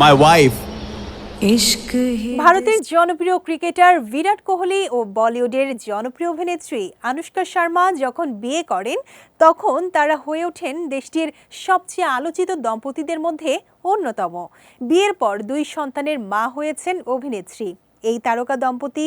My wife ভারতের জনপ্রিয় cricketer Virat Kohli ও বলিউডের জনপ্রিয় অভিনেত্রী আনুষ্কা শর্মা যখন বিয়ে করেন তখন তারা হয়ে ওঠেন দেশটির সবচেয়ে আলোচিত দম্পতিদের মধ্যে অন্যতম। বিয়ের পর দুই সন্তানের মা হয়েছেন অভিনেত্রী। এই তারকা দম্পতি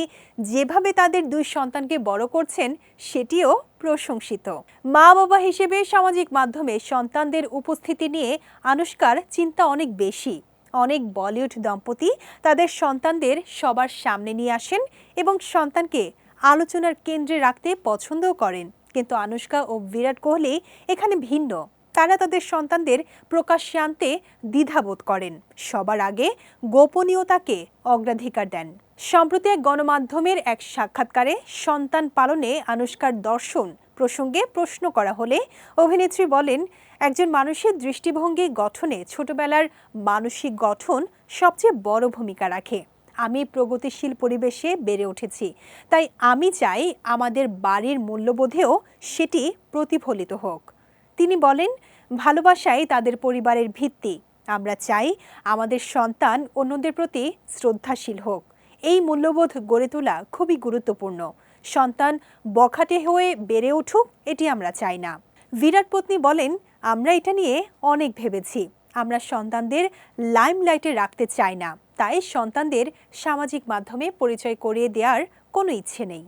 যেভাবে তাদের দুই সন্তানকে বড় করছেন সেটিও প্রশংসিত। মা বাবা হিসেবে সামাজিক মাধ্যমে সন্তানদের উপস্থিতি নিয়ে আনুষ্কার চিন্তা অনেক বেশি। অনেক বলিউড দম্পতি তাদের সন্তানদের সবার সামনে নিয়ে আসেন এবং সন্তানকে আলোচনার কেন্দ্রে রাখতে পছন্দও করেন। কিন্তু আনুষ্কা ও বিরাট কোহলি এখানে ভিন্ন। তারা তাদের সন্তানদের প্রকাশ্যে আনতে দ্বিধাবোধ করেন। সবার আগে গোপনীয়তাকে অগ্রাধিকার দেন। সম্প্রতি এক গণমাধ্যমের এক সাক্ষাৎকারে সন্তান পালনে আনুষ্কার দর্শন প্রসঙ্গে প্রশ্ন করা হলে অভিনেত্রী বলেন, একজন মানুষের দৃষ্টিভঙ্গি গঠনে ছোটবেলার মানসিক গঠন সবচেয়ে বড় ভূমিকা রাখে। আমি প্রগতিশীল পরিবেশে বেড়ে উঠেছি। তাই আমি চাই আমাদের বাড়ির মূল্যবোধেও সেটি প্রতিফলিত হোক। তিনি বলেন, ভালোবাসাই তাদের পরিবারের ভিত্তি। আমরা চাই আমাদের সন্তান অন্যদের প্রতি শ্রদ্ধাশীল হোক। এই মূল্যবোধ গড়ে তোলা খুবই গুরুত্বপূর্ণ। সন্তান বখাটে হয়ে বেড়ে উঠুক, এটি আমরা চাই না। বিরাট পত্নী বলেন, আমরা এটা নিয়ে অনেক ভেবেছি। আমরা সন্তানদের লাইমলাইটে রাখতে চাই না। তাই সন্তানদের সামাজিক মাধ্যমে পরিচয় করিয়ে দেওয়ার কোনো ইচ্ছে নেই।